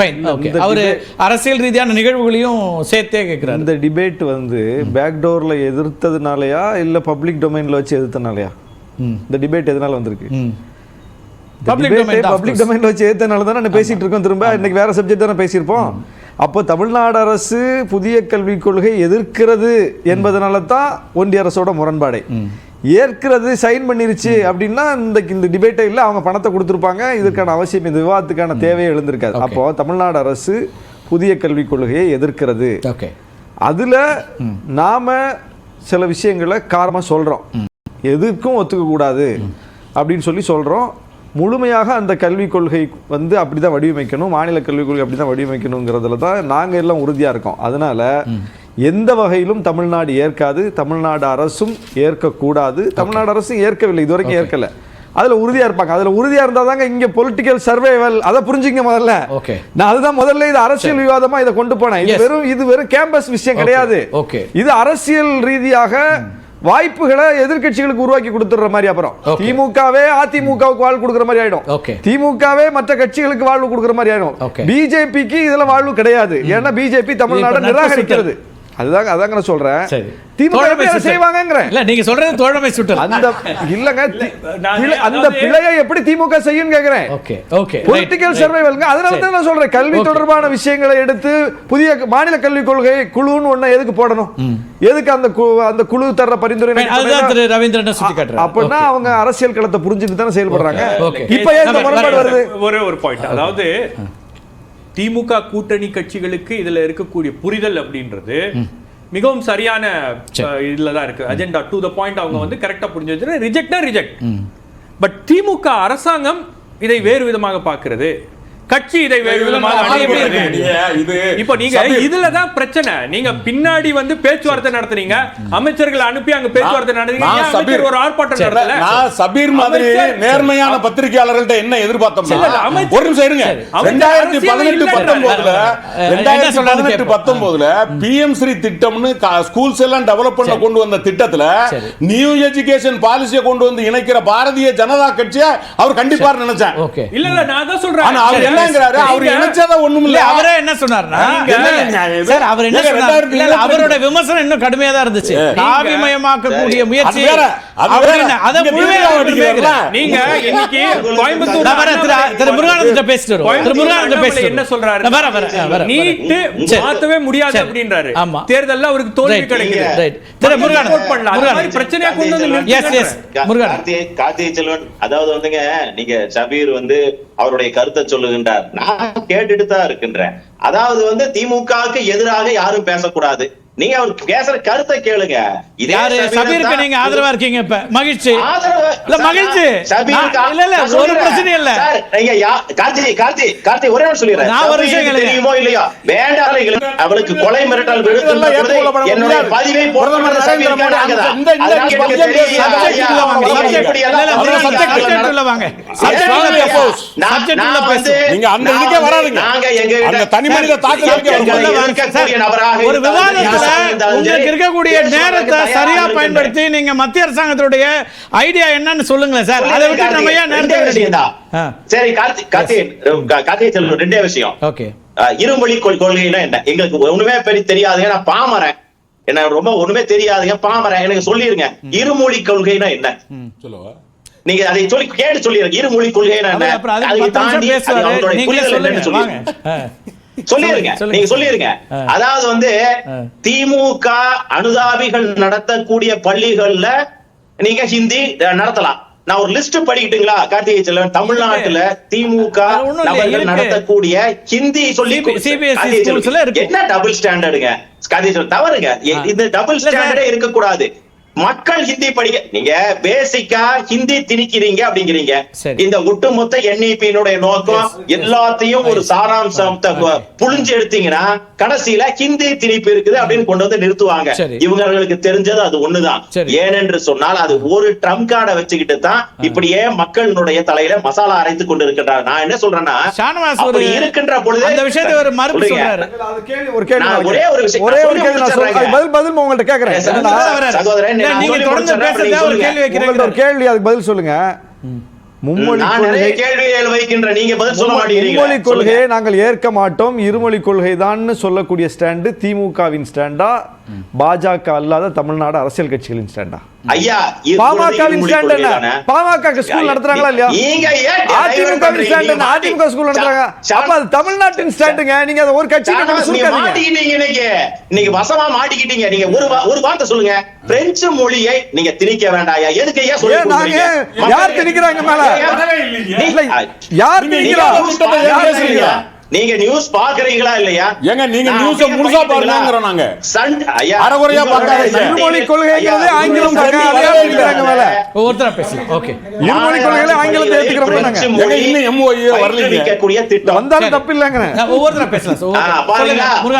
Fine okay அவர் அரசியல் ரீதியான நிகழ்வுகளையும் சேர்த்தே கேட்குறாரு இந்த டிபேட் வந்து பேக் டோர்ல எதிர்த்ததுனாலயா இல்ல பப்ளிக் டொமைன்ல வச்சு எதிர்த்தனாலயா? இந்த டிபேட் எதனால வந்திருக்கு? பப்ளிக் டொமைன் பப்ளிக் டொமைன்ல வச்சு ஏத்தனால தானே நான் பேசிட்டு இருக்கோம் திரும்ப? இன்னைக்கு வேற சப்ஜெக்ட் தானே பேசியிருப்போம். அப்போ தமிழ்நாடு அரசு புதிய கல்விக் கொள்கை எதிர்க்கிறது என்பதனால தான் ஒன்றிய அரசோட முரண்பாடை. ஏற்கிறது சைன் பண்ணிருச்சு அப்படின்னா இந்த இந்த டிபேட்டே இல்லை அவங்க பணத்தை கொடுத்துருப்பாங்க. இதற்கான அவசியம் இந்த விவாதத்துக்கான தேவையே எழுந்திருக்காது. அப்போ தமிழ்நாடு அரசு புதிய கல்விக் கொள்கையை எதிர்க்கிறது. ஓகே. அதுல நாம சில விஷயங்களை காரணமா சொல்றோம். எதுக்கும் ஒத்துக்க கூடாது அப்படின்னு சொல்லி சொல்றோம். முழுமையாக அந்த கல்விக் கொள்கை வந்து அப்படிதான் வடிவமைக்கணும். மாநில கல்விக் கொள்கை அப்படிதான் வடிவமைக்கணுங்கிறதுல தான் நாங்க எல்லாம் உறுதியா இருக்கோம். அதனால எந்த வகையிலும் தமிழ்நாடு ஏற்காது தமிழ்நாடு அரசும் ஏற்கக்கூடாது. தமிழ்நாடு அரசும் ஏற்கவில்லை இதுவரைக்கும் ஏற்கல. அதுல உறுதியா இருப்பாங்க. அதுல உறுதியா இருந்தா தாங்க இங்க பொலிட்டிக்கல் சர்வைவல் அதை புரிஞ்சுங்க முதல்ல. ஓகே நான் அதுதான் முதல்ல இது அரசியல் விவாதமா இதை கொண்டு போனேன். இது. வெறும் இது வெறும் கேம்பஸ் விஷயம் கிடையாது. ஓகே இது அரசியல் ரீதியாக வாய்ப்புகளை எதிர்க்கட்சிகளுக்கு உருவாக்கி கொடுத்துடுற மாதிரி அப்புறம். திமுகவே அதிமுகவுக்கு வாழ்வு கொடுக்குற மாதிரி ஆயிடும். திமுகவே மற்ற கட்சிகளுக்கு வாழ்வு கொடுக்குற மாதிரி ஆயிடும். பிஜேபிக்கு இதுல வாழ்வு கிடையாது. ஏன்னா பிஜேபி தமிழ்நாடு நிராகரிக்கிறது. அதுதாங்க அதாங்க நான் சொல்றேன் திமுக. செய்வாங்கங்கிறேன் இல்ல நீங்க சொல்றது தோழமை சுட்டல் அந்த இல்லங்க அந்த பிழையை எப்படி திமுக செய்யும் கேக்குறேன். Okay okay. பொலிட்டிக்கல் சர்வைவல்ங்க அதனால தான் நான் சொல்றேன். கல்வி. தொடர்பான விஷயங்களை எடுத்து புதிய மாநில கல்விக் கொள்கை குழுன்னு ஒண்ணு எதுக்கு போடணும்? எதுக்கு அந்த கு- அந்த குழு தர்ற பரிந்துரை அதுதான் திரு ரவீந்திரன் சுட்டி காட்டுறாரு. அப்படின்னா அவங்க அரசியல் களத்தை புரிஞ்சுட்டு தானே செயல்படுறாங்க. இப்ப ஏன் முரண்பாடு வருது? ஒரே ஒரு பாயிண்ட் அதாவது திமுக கூட்டணி கட்சிகளுக்கு இதுல இருக்கக்கூடிய புரிதல் அப்படின்றது மிகவும் சரியான இதுல தான் இருக்கு. அஜெண்டா டு த பாயிண்ட் அவங்க வந்து கரெக்டா புரிஞ்சு வச்சு ரிஜெக்ட்னா ரிஜெக்ட் பட் திமுக அரசாங்கம் இதை வேறு விதமாக பார்க்கிறது. கட்சி இதை இப்போ நீங்க சபீர், இதுல தான் பிரச்சனை. நீங்க பின்னாடி வந்து பேச்சுவார்த்தை நடத்துறீங்க அமைச்சர்களை அனுப்பி அங்க பேச்சுவார்த்தை நடத்துறீங்க. ஒரு ஆர்ப்பாட்டம் நடத்தல? நான் சபீர் மாதிரி நேர்மையான பத்திரிகையாளர்கள்ட்ட என்ன அமைச்சர் ஒரு நிமிஷம் இருங்க. ரெண்டாயிரத்தி பதினெட்டு. பத்தொன்பதுல ரெண்டாயிரத்தி பதினெட்டு. பத்தொன்பதுல பிஎம் ஸ்ரீ திட்டம்னு ஸ்கூல்ஸ் எல்லாம் டெவலப் பண்ண கொண்டு வந்த திட்டத்துல. நியூ எஜுகேஷன் பாலிசியை கொண்டு வந்து இணைக்கிற பாரதிய ஜனதா கட்சியை அவர் கண்டிப்பார் நினைச்சேன். இல்ல இல்ல நான் தான் சொல்றேன். ஆனா அவர் சரி, என்னங்கிறாரு அவர் நீங்க- நினைச்சத ஒண்ணும் இல்ல அவரே என்ன சொன்னார்னா? சார் அவர் என்ன சொன்னார் அவரோட விமர்சனம் இன்னும் கடுமையா தான் இருந்துச்சு காவிமயமாக்கக்கூடிய முயற்சி அது அது அதை முழுமையா நீங்க இன்னைக்கு கோயம்புத்தூர் திரு- முருகானந்தத்தை பேசிட்டு வருவோம். திரு அண்ணாமலை பேசிட்டு என்ன சொல்றாரு வரேன், வரேன். நீட்டு. மாத்தவே முடியாது. அப்படின்றாரு ஆமா. தேர்தல்ல அவருக்கு தோல்வி. கிடைக்குது. திரு மக்கள் முருகானந்தம். support பண்ணல அந்த மாதிரி. பிரச்சனையா கொண்டு வந்து கார்த்திகை செல்வன் அதாவது வந்துங்க நீங்க சபீர் வந்து அவருடைய கருத்தை சொல்லுகின்றார். நான் கேட்டுட்டு தான் இருக்கின்றேன். அதாவது வந்து திமுகவுக்கு எதிராக யாரும் பேசக்கூடாது. நீங்க அவர் பேசுற கருத்தை கேளுங்க. இதே யாரு? சபீரை சபீருக்கு நீங்க ஆதரவா இருக்கீங்க இப்ப? மகிழ்ச்சி. ஆதரவு- இல்ல மகிழ்ச்சி. இல்ல இல்ல ஒரு. பிரச்சனையும் இல்ல. சார், நீங்க கார்த்தி கார்த்தி கார்த்தி ஒரே ஒரு சொல்லிடுறேன். நான் ஒரு விஷயம். தெரியுமோ இல்லையோ? வேண்டாம்? அவளுக்கு கொலை மிரட்டல் ஏற்றுக்கொள்ளப்பட என்னுடைய. பதிவை அந்த- நாங்க அந்த இதுக்கே வராதீங்க. நாங்க எங்க தனி மனித. இருக்கக்கூடிய நபராக ஒரு இருந்தாலும் உங்களுக்கு இருக்கக்கூடிய நேரத்தை சரியா. பயன்படுத்தி நீங்க மத்திய அரசாங்கத்துடைய ஐடியா என்னன்னு சொல்லுங்களேன் சார். அதை விட்டு நம்ம ஏன் நேரத்தை. சரி கார்த்தி கார்த்தி கா- கார்த்திகை செல்வன் ரெண்டே விஷயம். ஓகே. இருமொழி கொள்- கொள்கைன்னா என்ன? எங்களுக்கு ஒண்ணுமே பெரிய தெரியாதுங்க. நான் பாமரன் என்ன ரொம்ப ஒண்ணுமே தெரியாதுங்க. பாமரன் எனக்கு சொல்லிருங்க. இருமொழி கொள்கைனா என்ன? சொல்லுவா? நீங்க அதை சொல்லி கேட்டு சொல்லிருங்க. இருமொழி கொள்கைனா என்ன? அதை தாண்டி புரிதல் சொல்லுங்க. என்னன்னு வாங்க. சொல்லிருங்க. நீங்க சொல்லிருங்க. அதாவது வந்து. திமுக அனுதாபிகள் நடத்தக்கூடிய பள்ளிகள்ல நீங்க ஹிந்தி நடத்தலாம் நான் ஒரு லிஸ்ட் படிக்கட்டுங்களா கார்த்திகை செல்வன் தமிழ்நாட்டுல திமுக நபர்கள். நடத்தக்கூடிய ஹிந்தி சொல்லி இருக்கும். என்ன டபுள் ஸ்டாண்டர்டுங்க கார்த்திகை செல்வன், தவறுங்க. இந்த டபுள். ஸ்டாண்டர்டே இருக்க கூடாது மக்கள் ஹிந்தி படிக்க நீங்க பேசிக்கா ஹிந்தி திணிக்கிறீங்க அப்படிங்கிறீங்க. இந்த ஒட்டுமொத்த என்இபியினுடைய நோக்கம் எல்லாத்தையும் ஒரு சாராம்சத்தை புழிஞ்சு எடுத்தீங்கன்னா கடைசியில ஹிந்தி திணிப்பு இருக்குது அப்படின்னு கொண்டு வந்து நிறுத்துவாங்க. இவங்களுக்கு தெரிஞ்சது அது ஒண்ணுதான். ஏனென்று சொன்னால் அது ஒரு ட்ரம் கார்டை வச்சுக்கிட்டு தான் இப்படியே மக்களினுடைய தலையில மசாலா அரைத்து கொண்டு இருக்கின்றார் நான் என்ன சொல்றேன்னா இருக்கின்ற பொழுது அந்த விஷயத்தை ஒரு மறுப்பு. சொல்றாரு. ஒரு ஒரே ஒரு விஷயம் பதில் பதில் உங்கள்ட்ட கேட்கறேன். சகோதரன், நீங்க தொடர்ந்து பேசுறதே ஒரு. கேள்வி வைக்கிறேன் உங்கள்ட்ட ஒரு கேள்வி அதுக்கு பதில் சொல்லுங்க. மும்மொழி மும்மொழி கொள்கையை நாங்கள் ஏற்க மாட்டோம். இருமொழி கொள்கை தான் சொல்லக்கூடிய ஸ்டாண்டு திமுகவின் ஸ்டாண்டா பாஜக அல்லாத தமிழ்நாடு அரசியல் கட்சிகளின் ஸ்டாண்டா ஐயா பாமகவின் ஸ்டாண்ட் என்ன? பாமக ஸ்கூல் நடத்துறாங்களா இல்லையா? அதிமுகவின்? ஸ்டாண்ட் என்ன? அதிமுக ஸ்கூல் நடத்துறாங்க. அப்ப அது தமிழ்நாட்டின் ஸ்டாண்டுங்க நீங்க அதை ஒரு கட்சி மாட்டிக்கிட்டீங்க இன்னைக்கு. நீங்க வசமா மாட்டிக்கிட்டீங்க. நீங்க ஒரு ஒரு வார்த்தை சொல்லுங்க. பிரெஞ்சு மொழியை நீங்க திணிக்க வேண்டாயா எதுக்கு ஐயா சொல்லி நாங்க? யார் திணிக்கிறாங்க மேல? யார் திணிக்கிறா? நீங்க நியூஸ் பாக்குறீங்களா இல்லையா ஏங்க, நீங்க நியூஸ முழுசா? பாருங்கங்கிறோம் நாங்க. அரைகுறையா. சன் இருமொழி கொள்கைங்கிறது ஆங்கிலம் டிவி திணிக்கிறாங்க மேல. ஒவ்வொருத்தரா பேசலாம் ஓகே இருமொழி கொள்கைகளை ஆங்கிலத்தை ஏத்துக்கிறோம் நாங்க. ஏங்க, இன்னும் MOU வரலைங்க. பயிற்றுவிக்கக்கூடிய திட்டம் வந்தாலும் தப்பு இல்லைங்கிறேன் ஒவ்வொருத்தரா பேசலாம். முருகன்